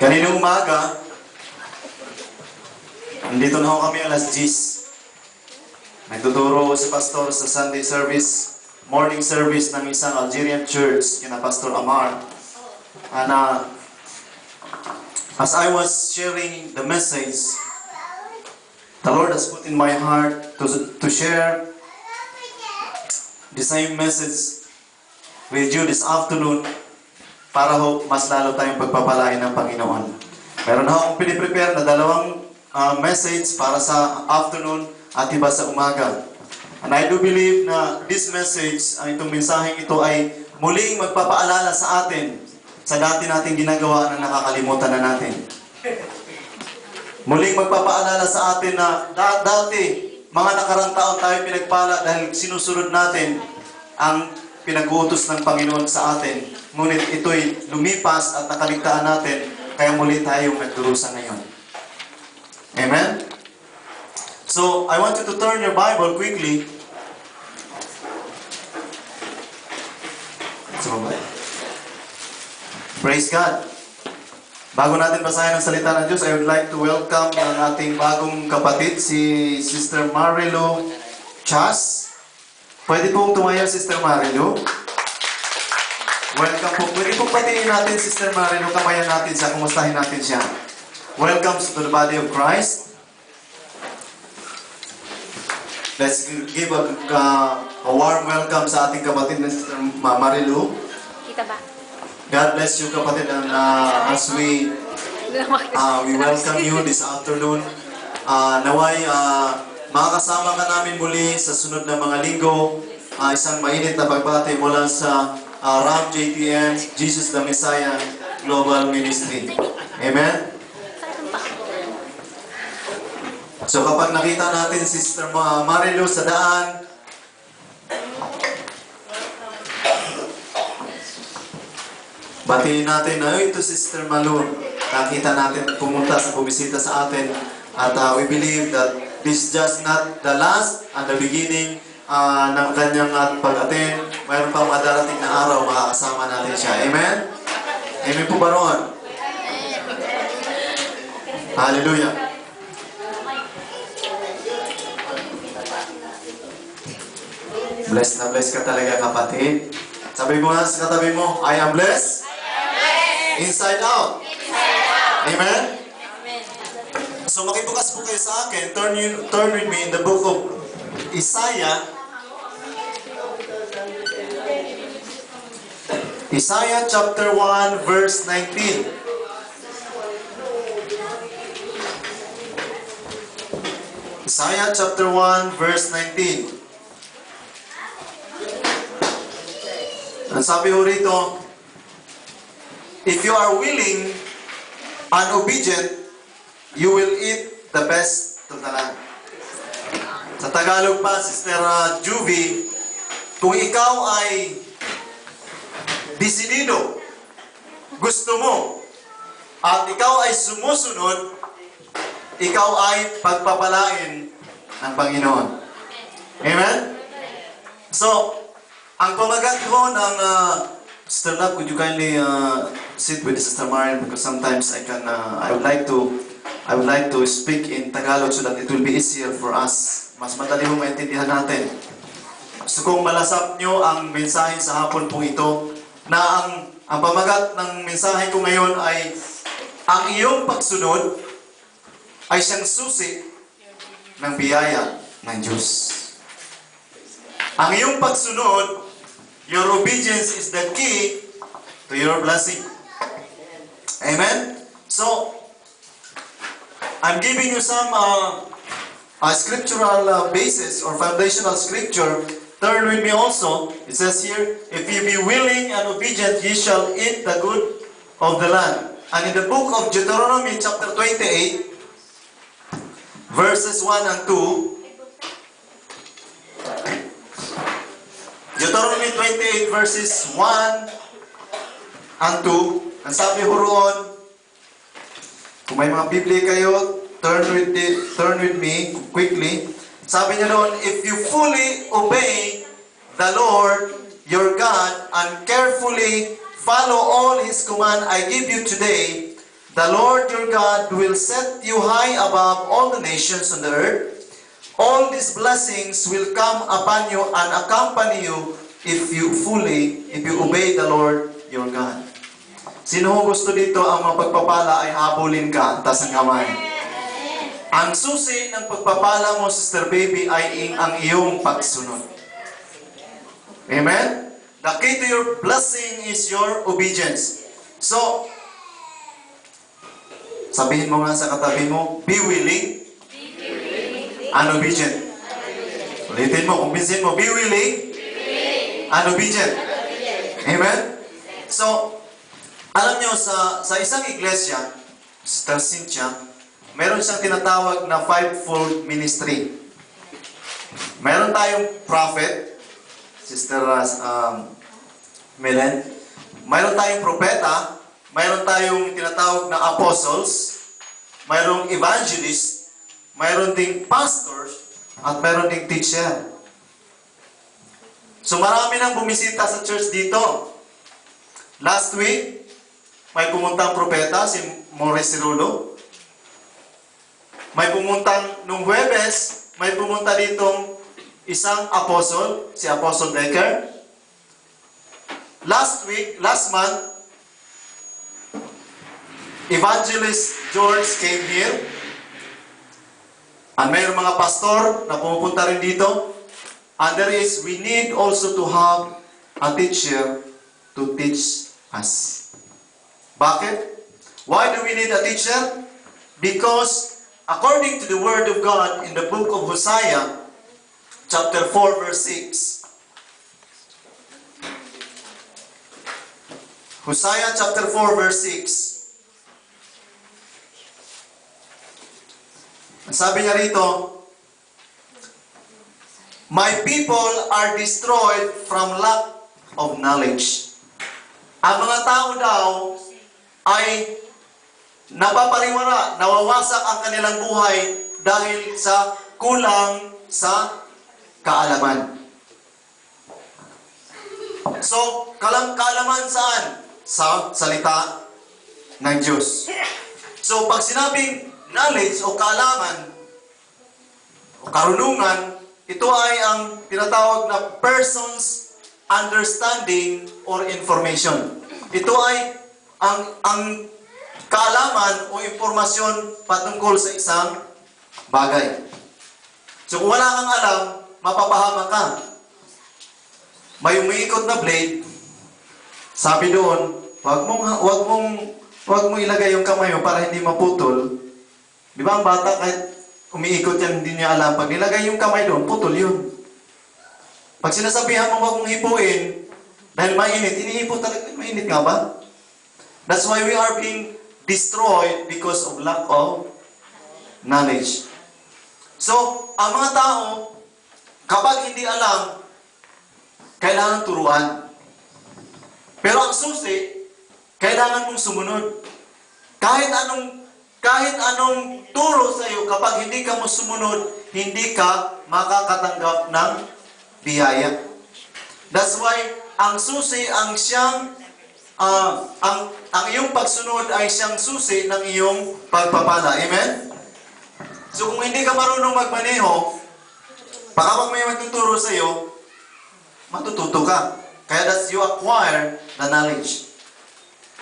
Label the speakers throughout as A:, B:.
A: Kaninang umaga, nandito na ho kami alas 10. Nagtuturo si Pastor sa Sunday service, morning service ng isang Algerian church, kina Pastor Amar. And uh, as I was sharing the message, the Lord has put in my heart to, to share the same message with you this afternoon para ho mas lalo tayong pagpapalain ng Panginoon. Meron na akong piniprepare na dalawang uh, message para sa afternoon at iba sa umaga. And I do believe na this message, ang itong mensaheng ito ay muling magpapaalala sa atin sa dati nating ginagawa na nakakalimutan na natin. Muling magpapaalala sa atin na da- dati, mga nakarang taon tayo pinagpala dahil sinusunod natin ang pinag-uutos ng Panginoon sa atin. Ngunit ito'y lumipas at nakaligtaan natin, kaya muli tayong nagdurusa ngayon. Amen? So, I want you to turn your Bible quickly. Praise God. Bago natin basahin ang salita ng Diyos, I would like to welcome ang ating bagong kapatid, si Sister Marilu Chas. Pwede pong tumayo, Sister Marilu. Welcome po. Pwede pong patingin natin, Sister Marilu, kamayan natin siya, kumustahin natin siya. Welcome to the body of Christ. Let's give a, uh, a warm welcome sa ating kapatid na Sister Ma- Marilu.
B: Kita ba?
A: God bless you, kapatid, and uh, as we Uh, we welcome you this afternoon. Uh, naway, uh, makakasama ka namin muli sa sunod na mga linggo. Uh, isang mainit na pagbati mula sa uh, RAM JTN, Jesus the Messiah Global Ministry. Amen? So kapag nakita natin si Sister Ma- Marilu sa daan, Batiin natin na, "Uy, ito si Sister Malu. Nakita natin pumunta sa bumisita sa atin. At uh, we believe that this is just not the last and the beginning uh, ng kanyang pag-attend. Mayroon pang madarating na araw makakasama natin siya. Amen? Amen po ba roon? Hallelujah. Blessed na blessed ka talaga kapatid. Sabi mo nga sa katabi mo, I am blessed. Inside out. Amen? So makibukas po kayo sa akin. Turn, you, turn with me in the book of Isaiah. Isaiah chapter 1 verse 19. Isaiah chapter 1 verse 19. Ang sabi ho rito, If you are willing and obedient, you will eat the best of the land. Sa Tagalog pa, Sister uh, Juvie, kung ikaw ay disinido, gusto mo, at ikaw ay sumusunod, ikaw ay pagpapalain ng Panginoon. Amen? So, ang pamagat ko ng uh, Sister Love, could you kindly uh, sit with Sister Marian because sometimes I can uh, I would like to I would like to speak in Tagalog so that it will be easier for us. Mas madali mo maintindihan natin. Gusto kong malasap nyo ang mensahe sa hapon po ito na ang ang pamagat ng mensahe ko ngayon ay ang iyong pagsunod ay siyang susi ng biyaya ng Diyos. Ang iyong pagsunod Your obedience is the key to your blessing. Amen? So, I'm giving you some uh, uh, scriptural uh, basis or foundational scripture. Turn with me also. It says here, If ye be willing and obedient, ye shall eat the good of the land. And in the book of Deuteronomy chapter 28, verses 1 and 2, Deuteronomy 28 verses 1 and 2. Ang sabi ho roon, kung may mga Biblia kayo, turn with, the, turn with me quickly. Sabi niya roon, if you fully obey the Lord your God and carefully follow all His command I give you today, The Lord your God will set you high above all the nations on the earth. All these blessings will come upon you and accompany you if you fully, if you obey the Lord your God. Sino ho gusto dito ang mapagpapala ay habulin ka, tas ang kamay. Ang susi ng pagpapala mo, Sister Baby, ay ang iyong pagsunod. Amen? The key to your blessing is your obedience. So, sabihin mo nga sa katabi mo, be willing, and obedient. Ulitin mo, kumbinsin mo, be willing, and obedient. Amen? So, alam nyo, sa, sa isang iglesia, Sister Cynthia, meron siyang tinatawag na fivefold ministry. Meron tayong prophet, Sister um, Melen. Mayroon tayong propeta, mayroon tayong tinatawag na apostles, mayroong evangelist, mayroon ding pastors, at mayroon ding teacher. So marami nang bumisita sa church dito. Last week, may pumuntang propeta, si Morris Cirulo. May pumuntang nung Huwebes, may pumunta ditong isang apostle, si Apostle Becker. Last week, last month, Evangelist George came here. And mayroong mga pastor na pumupunta rin dito. And there is, we need also to have a teacher to teach us. Bakit? Why do we need a teacher? Because according to the word of God in the book of Hosea, chapter 4, verse 6, Hosea chapter 4 verse 6. Ang sabi niya rito, My people are destroyed from lack of knowledge. Ang mga tao daw ay napapariwara, nawawasak ang kanilang buhay dahil sa kulang sa kaalaman. So, kalam kaalaman saan? Sa salita ng Diyos. So, pag sinabing knowledge o kaalaman o karunungan, ito ay ang tinatawag na person's understanding or information. Ito ay ang ang kaalaman o impormasyon patungkol sa isang bagay. So kung wala kang alam, mapapahama ka. May umiikot na blade, sabi doon, wag mong wag mong wag mong ilagay yung kamay mo para hindi maputol. Di ba ang bata kahit umiikot yan, hindi niya alam. Pag nilagay yung kamay doon, putol yun. Pag sinasabihan mo wag mong hipuin, dahil mainit, inihipo talaga, mainit nga ba? That's why we are being destroyed because of lack of knowledge. So, ang mga tao, kapag hindi alam, kailangan turuan. Pero ang susi, kailangan mong sumunod. Kahit anong kahit anong turo sa iyo, kapag hindi ka mo sumunod, hindi ka makakatanggap ng biyaya. That's why ang susi ang siyang ah, ang ang iyong pagsunod ay siyang susi ng iyong pagpapala. Amen? So kung hindi ka marunong magmaneho, baka pag may magtuturo sa iyo, matututo ka. Kaya that's you acquire the knowledge.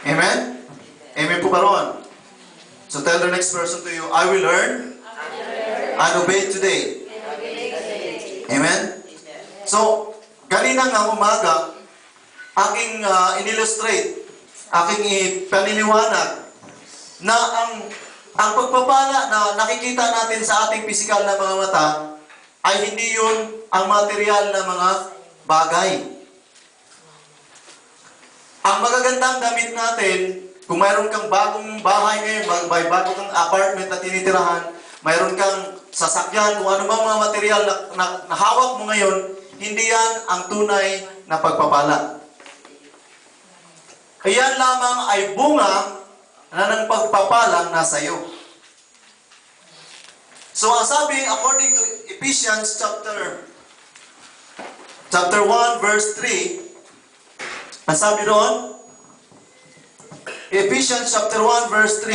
A: Amen? Amen po ba ron? So tell the next person to you, I will learn and obey today. Amen? So, kanina nga umaga, aking uh, inillustrate, aking ipaniliwanag na ang ang pagpapala na nakikita natin sa ating pisikal na mga mata ay hindi yun ang material na mga bagay. Ang magagandang damit natin, kung mayroon kang bagong bahay ngayon, may bago kang apartment na tinitirahan, mayroon kang sasakyan, kung ano mang mga material na, na, na hawak mo ngayon, hindi yan ang tunay na pagpapala. Iyan lamang ay bunga na ng pagpapalang nasa iyo. So ang sabi, according to Ephesians chapter chapter 1 verse 3, ang sabi doon, Ephesians chapter 1 verse 3,